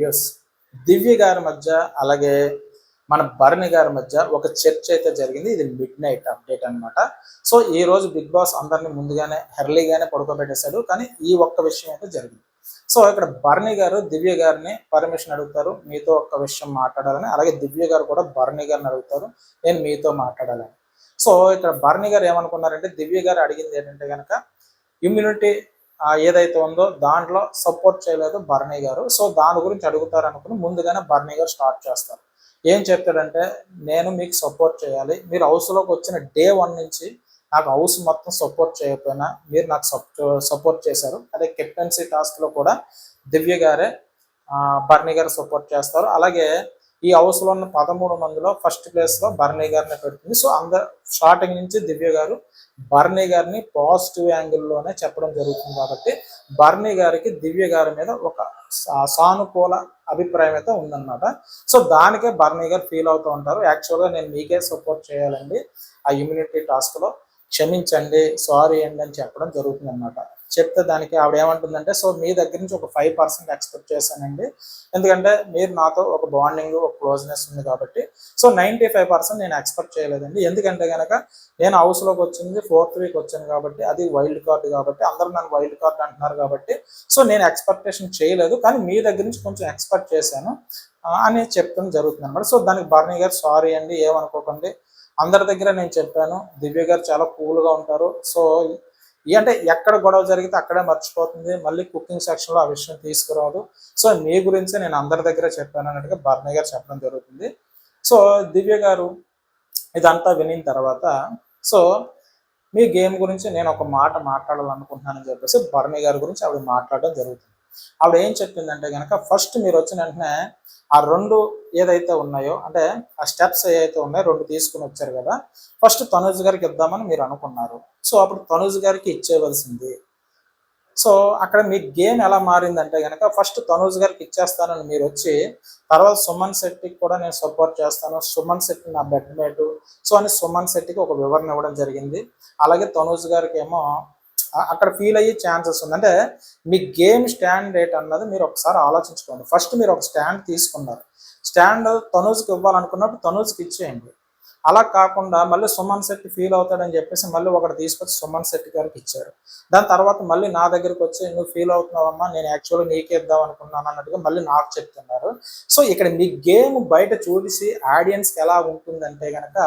Videos దివ్య గారి మధ్య అలాగే మన భరణి గారి మధ్య ఒక చర్చ అయితే జరిగింది. ఇది మిడ్ నైట్ అప్డేట్ అనమాట సో ఈ రోజు బిగ్ బాస్ అందరిని ముందుగానే హెర్లీగానే పడుకోబెట్టేశాడు. కానీ ఈ ఒక్క విషయం అయితే జరిగింది. సో ఇక్కడ భరణి గారు దివ్య గారిని పర్మిషన్ అడుగుతారు. మీతో ఒక్క విషయం మాట్లాడాలని. అలాగే దివ్య గారు కూడా భరణి గారిని అడుగుతారు. నేను మీతో మాట్లాడాలని. సో ఇక్కడ భరణి గారు ఏమనుకున్నారంటే దివ్య గారు అడిగింది ఏంటంటే కనుక ఇమ్యూనిటీ ఏదైతే ఉందో దాంట్లో సపోర్ట్ చేయలేదు బర్నీ గారు. సో దాని గురించి అడుగుతారు అనుకుని ముందుగానే బర్నీ గారు స్టార్ట్ చేస్తారు. ఏం చెప్తాడంటే నేను మీకు సపోర్ట్ చేయాలి. మీరు హౌస్లోకి వచ్చిన డే వన్ నుంచి నాకు హౌస్ మొత్తం సపోర్ట్ చేయకపోయినా మీరు నాకు సపోర్ట్ చేశారు. అదే కెప్టెన్సీ టాస్క్లో కూడా దివ్య గారే బర్నీ గారు సపోర్ట్ చేస్తారు. అలాగే ఈ హౌస్లో ఉన్న పదమూడు మందిలో ఫస్ట్ ప్లేస్లో బర్నీ గారిని పెడుతుంది. సో అందరు స్టార్టింగ్ నుంచి దివ్య గారు బర్నీ గారిని పాజిటివ్ యాంగిల్లోనే చెప్పడం జరుగుతుంది కాబట్టి బర్నీ గారికి దివ్య గారి మీద ఒక సా- సానుకూల అభిప్రాయం అయితే ఉందన్నమాట. సో దానికే బర్నీ గారు ఫీల్ అవుతూ ఉంటారు. యాక్చువల్గా నేను మీకే సపోర్ట్ చేయాలండి ఆ ఇమ్యూనిటీ టాస్క్లో. క్షమించండి సారీ అండి అని చెప్పడం జరుగుతుంది అనమాట చెప్తే దానికి ఆవిడ ఏమంటుందంటే సో మీ దగ్గర నుంచి ఒక ఫైవ్ పర్సెంట్ ఎక్స్పెక్ట్ చేశానండి. ఎందుకంటే మీరు నాతో ఒక బాండింగ్ ఒక క్లోజ్నెస్ ఉంది కాబట్టి. సో నైంటీ ఫైవ్ పర్సెంట్ నేను ఎక్స్పెక్ట్ చేయలేదండి. ఎందుకంటే కనుక నేను హౌస్లోకి వచ్చింది ఫోర్త్ వీక్ వచ్చాను కాబట్టి అది వైల్డ్ కార్డ్ కాబట్టి అందరూ నన్ను వైల్డ్ కార్డ్ అంటున్నారు కాబట్టి. సో నేను ఎక్స్పెక్టేషన్ చేయలేదు కానీ మీ దగ్గర నుంచి కొంచెం ఎక్స్పెక్ట్ చేశాను అని చెప్తాం జరుగుతుంది అనమాట సో దానికి భరణి గారు సారీ అండి ఏమనుకోకండి. అందరి దగ్గర నేను చెప్పాను. దివ్య గారు చాలా కూల్గా ఉంటారు. సో ఈ అంటే ఎక్కడ గొడవ జరిగితే అక్కడే మర్చిపోతుంది. మళ్ళీ కుకింగ్ సెక్షన్లో ఆ విషయం తీసుకురాదు సో మీ గురించి నేను అందరి దగ్గర చెప్పాను అన్నట్టుగా భరణి గారు చెప్పడం జరుగుతుంది. సో దివ్య గారు ఇదంతా వినిన తర్వాత సో మీ గేమ్ గురించి నేను ఒక మాట మాట్లాడాలనుకుంటున్నానని చెప్పేసి భరణి గారి గురించి ఆవిడ మాట్లాడడం జరుగుతుంది. ఆవిడ ఏం చెప్పిందంటే కనుక ఫస్ట్ మీరు వచ్చిన వెంటనే ఆ రెండు ఏదైతే ఉన్నాయో అంటే ఆ స్టెప్స్ ఏవైతే ఉన్నాయో రెండు తీసుకుని వచ్చారు కదా ఫస్ట్ తనుజ్ గారికి ఇద్దామని మీరు అనుకున్నారు. సో అప్పుడు తనుజ్ గారికి ఇచ్చేవలసింది సో అక్కడ మీ గేమ్ ఎలా మారిందంటే కనుక ఫస్ట్ తనూజ్ గారికి ఇచ్చేస్తానని మీరు వచ్చి తర్వాత సుమన్ శెట్టికి కూడా నేను సపోర్ట్ చేస్తాను. సుమన్ శెట్టి నా బెడ్ మేటు సో అని సుమన్ శెట్టికి ఒక వివరణ ఇవ్వడం జరిగింది. అలాగే తనూజ్ గారికి ఏమో అక్కడ ఫీల్ అయ్యే ఛాన్సెస్ ఉంది. అంటే మీ గేమ్ స్టాండ్ రేట్ అన్నది మీరు ఒకసారి ఆలోచించుకోండి. ఫస్ట్ మీరు ఒక స్టాండ్ తీసుకున్నారు. స్టాండ్ తనూజ్కి ఇవ్వాలనుకున్నప్పుడు తనూజ్కి ఇచ్చేయండి. అలా కాకుండా మళ్ళీ సుమన్ శెట్టి ఫీల్ అవుతాడని చెప్పేసి మళ్ళీ ఒకటి తీసుకొచ్చి సుమన్ శెట్టి గారికి ఇచ్చారు. దాని తర్వాత మళ్ళీ నా దగ్గరికి వచ్చి నువ్వు ఫీల్ అవుతున్నావమ్మా నేను యాక్చువల్గా నీకే ఇద్దాం అనుకున్నాను అన్నట్టుగా మళ్ళీ నాకు చెప్తున్నారు. సో ఇక్కడ మీ గేమ్ బయట చూసి ఆడియన్స్కి ఎలా ఉంటుందంటే కనుక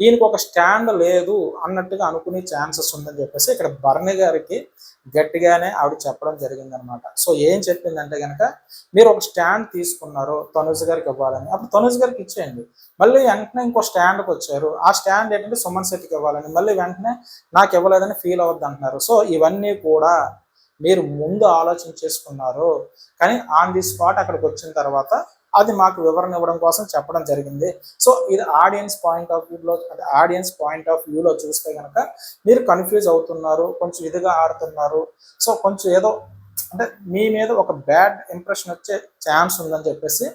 ఈయనకు ఒక స్టాండ్ లేదు అన్నట్టుగా అనుకునే ఛాన్సెస్ ఉందని చెప్పేసి ఇక్కడ భరణి గారికి గట్టిగానే ఆవిడ చెప్పడం జరిగిందనమాట. సో ఏం చెప్పిందంటే కనుక మీరు ఒక స్టాండ్ తీసుకున్నారు తనుజ్ గారికి ఇవ్వాలని. అప్పుడు తనుజ్ గారికి ఇచ్చేయండి. మళ్ళీ వెంటనే ఇంకో స్టాండ్కి వచ్చారు. ఆ స్టాండ్ ఏంటంటే సుమన్ శెట్టికి ఇవ్వాలని. మళ్ళీ వెంటనే నాకు ఇవ్వలేదని ఫీల్ అవద్దు అంటున్నారు సో ఇవన్నీ కూడా మీరు ముందు ఆలోచించేసుకున్నారు కానీ ఆన్ ది స్పాట్ అక్కడికి వచ్చిన తర్వాత అది మాకు వివరణ ఇవ్వడం కోసం చెప్పడం జరిగింది. సో ఇది ఆడియన్స్ పాయింట్ ఆఫ్ వ్యూలో అంటే ఆడియన్స్ పాయింట్ ఆఫ్ వ్యూలో చూస్తే కనుక మీరు కన్ఫ్యూజ్ అవుతున్నారు కొంచెం ఇదిగా ఆడుతున్నారు. సో కొంచెం ఏదో అంటే మీ మీద ఒక బ్యాడ్ ఇంప్రెషన్ వచ్చే ఛాన్స్ ఉందని చెప్పేసి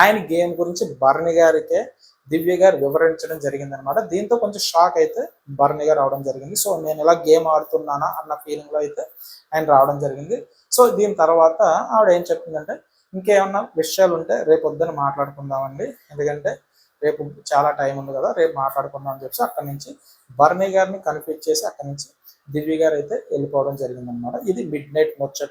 ఆయన గేమ్ గురించి బర్ణి గారికే దివ్య గారు వివరించడం జరిగింది అనమాట దీంతో కొంచెం షాక్ అయితే బర్ణి గారు రావడం జరిగింది. సో నేను ఇలా గేమ్ ఆడుతున్నానా అన్న ఫీలింగ్లో అయితే ఆయన రావడం జరిగింది. సో దీని తర్వాత ఆవిడ ఏం చెప్పిందంటే ఇంకేమన్నా విషయాలు ఉంటే రేపు పొద్దున మాట్లాడుకుందామండి. ఎందుకంటే రేపు చాలా టైం ఉంది కదా రేపు మాట్లాడుకుందాం అని చెప్పి అక్కడి నుంచి బర్నీ గారిని కన్ఫ్యూజ్ చేసి అక్కడి నుంచి దివ్య గారు అయితే వెళ్ళిపోవడం జరిగిందనమాట ఇది మిడ్ నైట్ ముచ్చట.